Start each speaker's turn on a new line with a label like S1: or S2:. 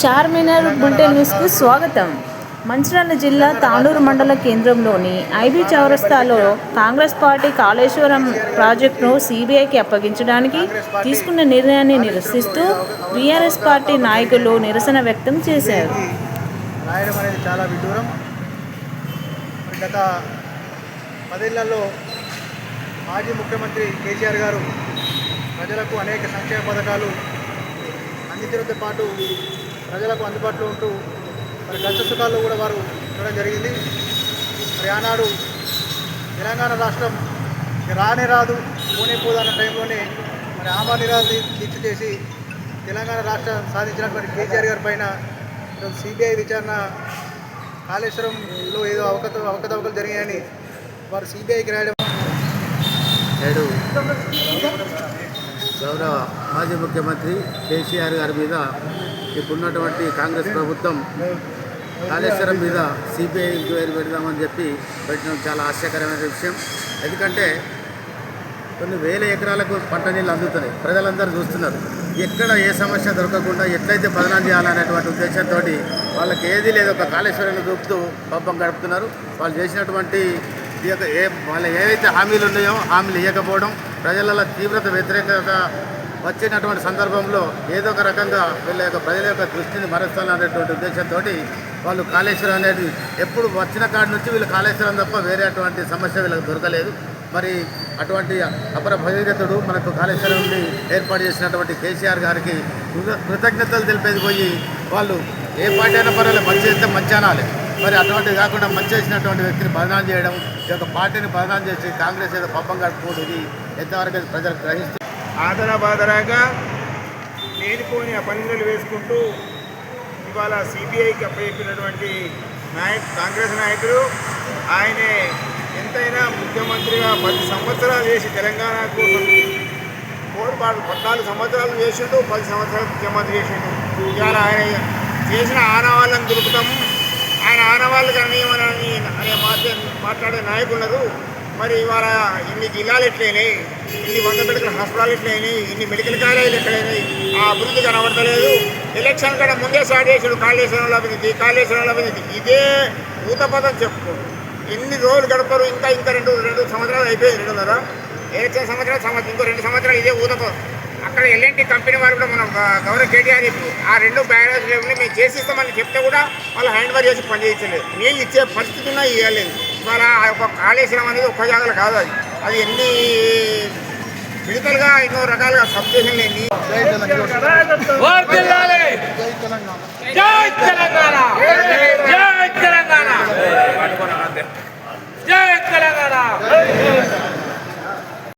S1: Charminar bulletin న్యూస్కి స్వాగతం. మంచిర్యాల జిల్లా తాండూరు మండల కేంద్రంలోని ఐబీ చౌరస్తాలో కాంగ్రెస్ పార్టీ కాళేశ్వరం ప్రాజెక్టును సిబిఐకి అప్పగించడానికి తీసుకున్న నిర్ణయాన్ని నిరసిస్తూ బీఆర్ఎస్ పార్టీ నాయకులు నిరసన వ్యక్తం చేశారు.
S2: రాయడం అనేది చాలా విడ్డూరం. గత పదేళ్ళలో మాజీ ముఖ్యమంత్రి కేసీఆర్ గారు ప్రజలకు అనేక సంక్షేమ పథకాలు అందించడంతో పాటు ప్రజలకు అందుబాటులో ఉంటూ మరి కష్ట సుఖాల్లో కూడా వారు ఇవ్వడం జరిగింది. మరి ఆనాడు తెలంగాణ రాష్ట్రం రానే రాదు పోనే పోదన్న టైంలోనే మరి ఆమా నిరాజు దీక్ష చేసి తెలంగాణ రాష్ట్రం సాధించినటువంటి కేసీఆర్ గారి పైన సిబిఐ విచారణ కాళేశ్వరంలో ఏదో అవకత అవకతవకలు జరిగాయని వారు సిబిఐకి రాయడం
S3: నేడు గౌరవ మాజీ ముఖ్యమంత్రి కేసీఆర్ గారి మీద ఇప్పుడున్నటువంటి కాంగ్రెస్ ప్రభుత్వం కాళేశ్వరం మీద సిబిఐ ఎంక్వైరీ పెడదామని చెప్పి పెట్టడం చాలా ఆశ్చర్యకరమైన విషయం. ఎందుకంటే కొన్ని వేల ఎకరాలకు పంట నీళ్ళు అందుతున్నాయి. ప్రజలందరూ చూస్తున్నారు. ఎక్కడ ఏ సమస్య దొరకకుండా ఎట్లయితే బదనాం చేయాలనేటువంటి ఉద్దేశంతో వాళ్ళకి ఏది లేదు. ఒక కాళేశ్వరంలో చూపుతూ పబ్బం గడుపుతున్నారు. వాళ్ళు చేసినటువంటి ఈ యొక్క ఏ వాళ్ళ ఏవైతే హామీలు ఉన్నాయో హామీలు ఇవ్వకపోవడం ప్రజలలో తీవ్రత వ్యతిరేకత వచ్చినటువంటి సందర్భంలో ఏదో ఒక రకంగా వీళ్ళ యొక్క ప్రజల యొక్క దృష్టిని మరస్తాలనేటువంటి ఉద్దేశంతో వాళ్ళు కాళేశ్వరం అనేది ఎప్పుడు వచ్చిన కాడి నుంచి వీళ్ళు కాళేశ్వరం తప్ప వేరే అటువంటి సమస్య వీళ్ళకి దొరకలేదు. మరి అటువంటి అపర భగీరథుడు మనకు కాళేశ్వరంని ఏర్పాటు చేసినటువంటి కేసీఆర్ గారికి కృతజ్ఞతలు తెలిపేది పోయి వాళ్ళు ఏ పార్టీ అయినా పర్వాలేదు మంచి చేస్తే మంచి అనాలి. మరి అటువంటిది కాకుండా మంచి చేసినటువంటి వ్యక్తిని బదనాం చేయడం ఈ యొక్క పార్టీని బదనాం చేసి కాంగ్రెస్ ఏదో పబ్బం కట్టుకోవడం ఇది ఎంతవరకు ప్రజలు గ్రహిస్తారు
S4: ఆదర బాదరాగా లేనిపోని అపనిందలు వేసుకుంటూ ఇవాళ సిబిఐకి అప్పచెప్పినటువంటి నాయక్ కాంగ్రెస్ నాయకులు ఆయనే ఎంతైనా ముఖ్యమంత్రిగా పది సంవత్సరాలు చేసి తెలంగాణకు కోసం పద్నాలుగు సంవత్సరాలు చేసిండు పది సంవత్సరాలు ముఖ్యమంత్రి చేసిండు. ఇవాళ ఆయన చేసిన ఆనవాళ్ళని దొరుకుతాము ఆయన ఆనవాళ్ళు కనీయమని అనే మాట మాట్లాడే నాయకులు మరి ఇవాళ ఇన్ని జిల్లాలు ఎట్లయినాయి? ఇన్ని వంద మెడికల్ హాస్పిటల్ ఇట్లయినాయి ఇన్ని మెడికల్ కాలేజీలు ఎట్లయినాయి ఆ అభివృద్ధి కనబడతలేదు. ఎలక్షన్ కూడా ముందే స్టార్ట్ చేసాడు కాళేశ్వరంలో అభివృద్ధి కాళేశ్వరంలో అభివృద్ధి. ఇదే ఊతపదం చెప్పుకో ఎన్ని రోజులు గడపరు? ఇంకా ఇంకా రెండు రెండు సంవత్సరాలు అయిపోయింది రెండు కదా ఎలక్షన్ సంవత్సరాలు సంవత్సరం ఇంకో రెండు సంవత్సరాలు ఇదే ఊతపదం అక్కడ ఎల్ఎన్టీ కంపెనీ వారు కూడా మనం గౌరవ కేటీఆర్ ఇప్పుడు ఆ రెండు బ్యారేజ్ లెవెల్ని మేము చేసిస్తామని చెప్తే కూడా వాళ్ళు హ్యాండ్ ఓవర్ చేసి పనిచేయలేదు నీళ్ళు ఇచ్చే పరిస్థితి ఉన్నా ఇవ్వలేదు. ఇవాళ ఆ యొక్క కాళేశ్వరం అనేది ఒక్క జాగాలు కాదు అది. అది ఎన్ని మిగతలుగా ఎన్నో రకాలుగా సబ్జెక్షన్లు ఎన్ని
S5: జై తెలంగాణ.